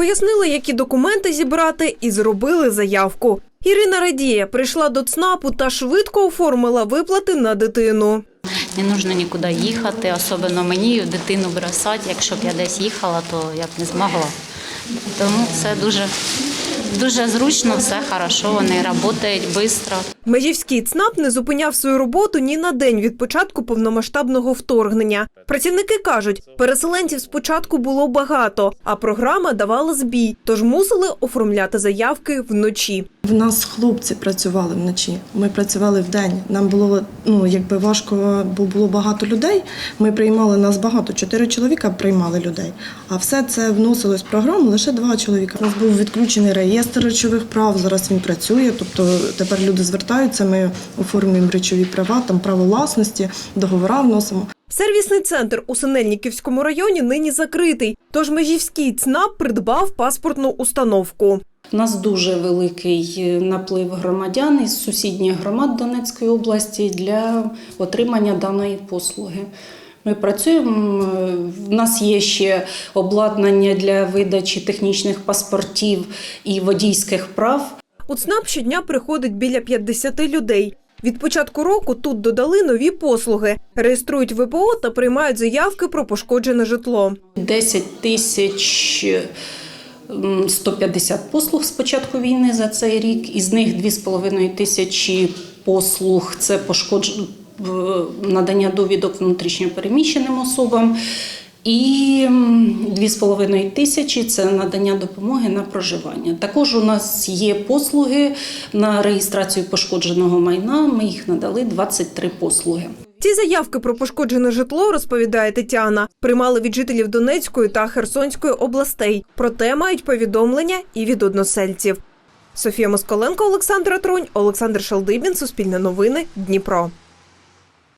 Пояснили, які документи зібрати, і зробили заявку. Ірина радіє, прийшла до ЦНАПу та швидко оформила виплати на дитину. Не нужно нікуди їхати, особливо мені дитину бросати. Якщо б я десь їхала, то я б не змогла. Тому все дуже, дуже зручно, все хорошо, вони працюють швидко. Межівський ЦНАП не зупиняв свою роботу ні на день від початку повномасштабного вторгнення. Працівники кажуть, переселенців спочатку було багато, а програма давала збій, тож мусили оформляти заявки вночі. В нас хлопці працювали вночі. Ми працювали вдень. Нам було ну якби важко, бо було багато людей. Ми приймали нас багато, чотири чоловіка приймали людей. А все це вносилось в програму лише два чоловіка. У нас був відключений реєстр речових прав. Зараз він працює. Тобто тепер люди звертаються. Ми оформлюємо речові права, там право власності, договора вносимо. Сервісний центр у Синельниківському районі нині закритий, тож Межівський ЦНАП придбав паспортну установку. У нас дуже великий е, наплив громадян із сусідніх громад Донецької області для отримання даної послуги. Ми працюємо. В нас є ще обладнання для видачі технічних паспортів і водійських прав. У ЦНАП щодня приходить біля 50 людей. Від початку року тут додали нові послуги, реєструють ВПО та приймають заявки про пошкоджене житло. 10 тисяч м, 150 послуг з початку війни за цей рік. Із них 2,5 тисячі послуг це пошкодж... надання довідок внутрішньопереміщеним особам. І м, 2,5 тисячі це надання допомоги на проживання. Також у нас є послуги на реєстрацію пошкодженого майна. Ми їх надали 23 послуги. Ці заявки про пошкоджене житло, розповідає Тетяна, приймали від жителів Донецької та Херсонської областей. Проте мають повідомлення і від односельців. Софія Москаленко, Олександра Трунь, Олександр Шалдибін, Суспільне новини, Дніпро.